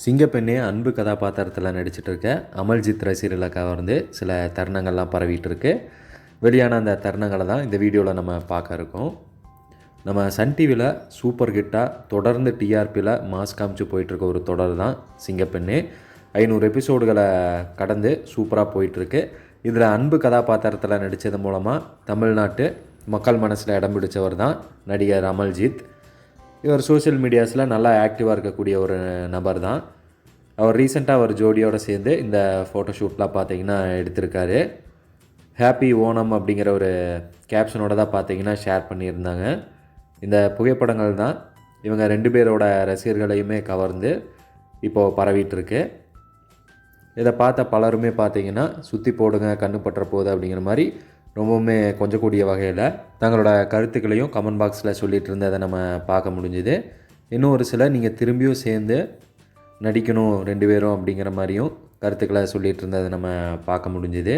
சிங்கப்பெண்ணே அன்பு கதாபாத்திரத்தில் நடிச்சிட்ருக்க அமல்ஜித் ரசிகர்களுக்காக கவர்ந்து சில தருணங்கள்லாம் பரவிட்டுருக்கு வெளியான அந்த தருணங்களை தான் இந்த வீடியோவில் நம்ம பார்க்க இருக்கோம். நம்ம சன் டிவியில் சூப்பர் ஹிட்டாக தொடர்ந்து டிஆர்பியில் மாஸ் காமிச்சு போயிட்டுருக்க ஒரு தொடர் தான் சிங்கப்பெண்ணே. ஐநூறு எபிசோடுகளை கடந்து சூப்பராக போயிட்டுருக்கு இதில் அன்பு கதாபாத்திரத்தில் நடித்தது மூலமாக தமிழ்நாட்டு மக்கள் மனசில் இடம் பிடிச்சவர் தான் நடிகர் அமல்ஜித். இவர் சோஷியல் மீடியாஸில் நல்லா ஆக்டிவாக இருக்கக்கூடிய ஒரு நபர் தான். அவர் ரீசெண்டாக அவர் ஜோடியோடு சேர்ந்து இந்த ஃபோட்டோஷூட்லாம் பார்த்தீங்கன்னா எடுத்திருக்காரு. ஹாப்பி ஓணம் அப்படிங்கிற ஒரு கேப்ஷனோட தான் பார்த்தீங்கன்னா ஷேர் பண்ணியிருந்தாங்க. இந்த புகைப்படங்கள் தான் இவங்க ரெண்டு பேரோட ரசிகர்களையுமே கவர்ந்து இப்போது பரவிட்டுருக்கு. இதை பார்த்த பலருமே பார்த்தீங்கன்னா சுற்றி போடுங்க கண்ணு பற்ற போகுது அப்படிங்கிற மாதிரி ரொம்பவுமே கொஞ்சம் கூடிய வகையில் தங்களோட கருத்துக்களையும் கமெண்ட் பாக்ஸில் சொல்லிகிட்டு இருந்ததை நம்ம பார்க்க முடிஞ்சுது. இன்னும் ஒரு சில நீங்கள் திரும்பியும் சேர்ந்து நடிக்கணும் ரெண்டு பேரும் அப்படிங்கிற மாதிரியும் கருத்துக்களை சொல்லிகிட்டு இருந்ததை நம்ம பார்க்க முடிஞ்சுது.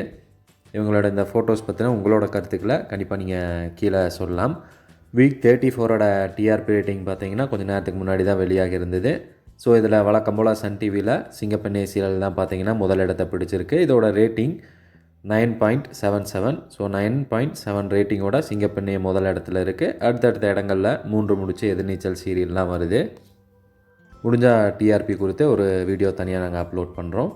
இவங்களோட இந்த ஃபோட்டோஸ் பற்றின உங்களோட கருத்துக்களை கண்டிப்பாக நீங்கள் கீழே சொல்லலாம். வீக் தேர்ட்டி ஃபோரோட டிஆர்பி ரேட்டிங் பார்த்தீங்கன்னா கொஞ்சம் நேரத்துக்கு முன்னாடி தான் வெளியாக இருந்தது. ஸோ இதில் வழக்கம் போல் சன் டிவியில் சிங்கப்பெண்ணே சீரியல் தான் பார்த்தீங்கன்னா முதல் இடத்தை பிடிச்சிருக்கு. இதோட rating nine point seven seven. So nine point seven ரேட்டிங்கோட சிங்கப்பெண்ணிய முதல் இடத்துல இருக்குது அடுத்தடுத்த இடங்களில் மூன்று முடிச்சு எதிர்நீச்சல் சீரியல்லாம் வருது. முடிஞ்சால் டிஆர்பி குறித்து ஒரு வீடியோ தனியாக நாங்கள் அப்லோட் பண்ணுறோம்